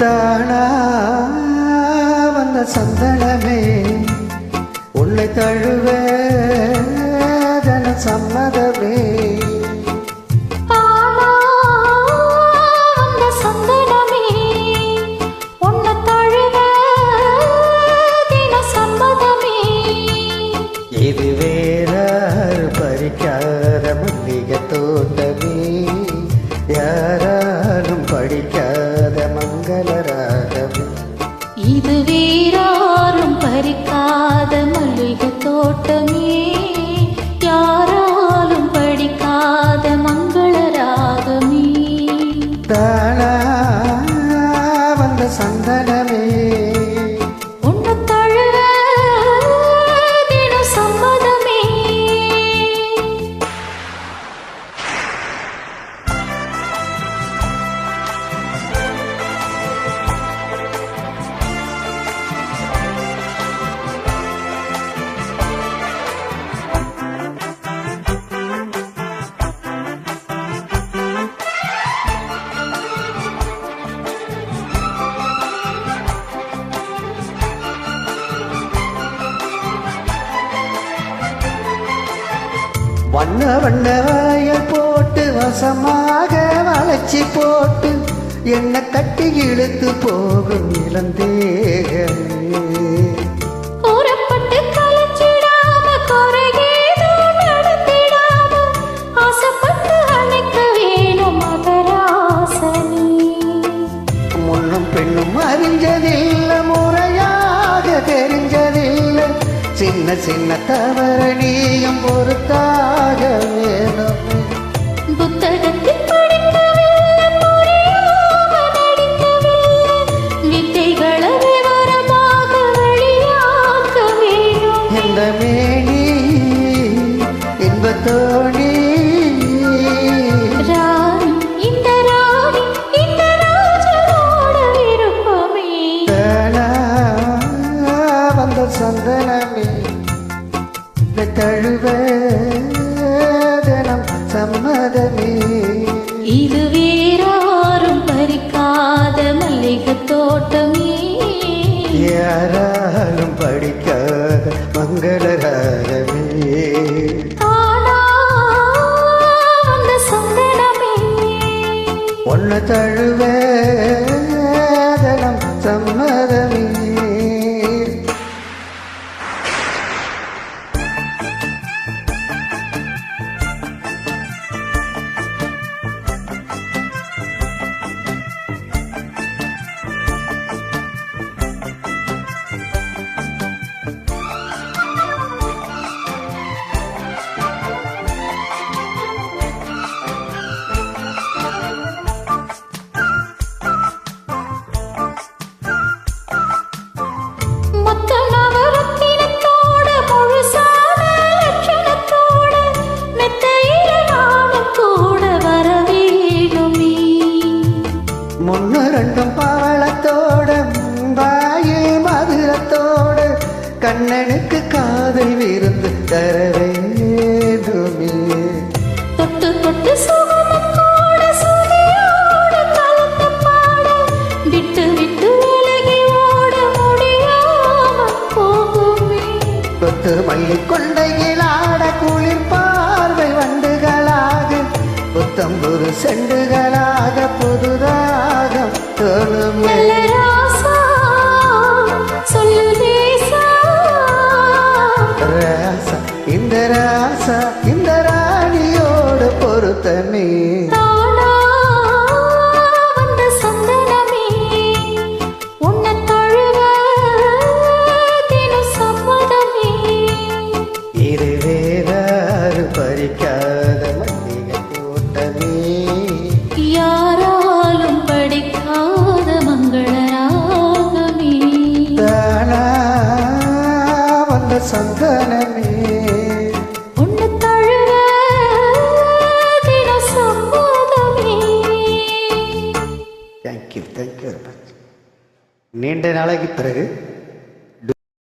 தானா வந்த சந்தனமே உன்னை தழுவே இது வேறாறு பறிக்காத மல்லிகை தோட்டமே. யாராலும் படிக்காத மங்கள ராகமே இது வேறாரும் பறிக்காத மல்லிக தோட்டமே. யாராலும் படிக்காத மங்கள வண்ண வண்ண வாயல் போட்டு வசமாக வளைச்சி போட்டு என்ன கட்டி இழுத்து போகும் இளந்தேகமே பெண்ணும் அறிஞ்சதில்லை முறையாக தெரிஞ்சதில்லை. சின்ன சின்ன தவற நீயும் சந்தனமே. தழுவ தினம் சம்மதமே. இது வேறாரும் பறிக்காத மல்லிகை தோட்டமே. யாராலும் படிக்காத அந்த சந்தனமே. ஒன்ன தழுவ கண்ணனுக்கு காதல் விருந்து தர வேண்டுமே தொட்டு தொட்டு கொத்து மல்லி கொண்டையிலாட குளிர் பார்வை வண்டுகளாக புத்தம்புரு செண்டுகளாக தாள நீண்ட நாளைக்கு பிறகு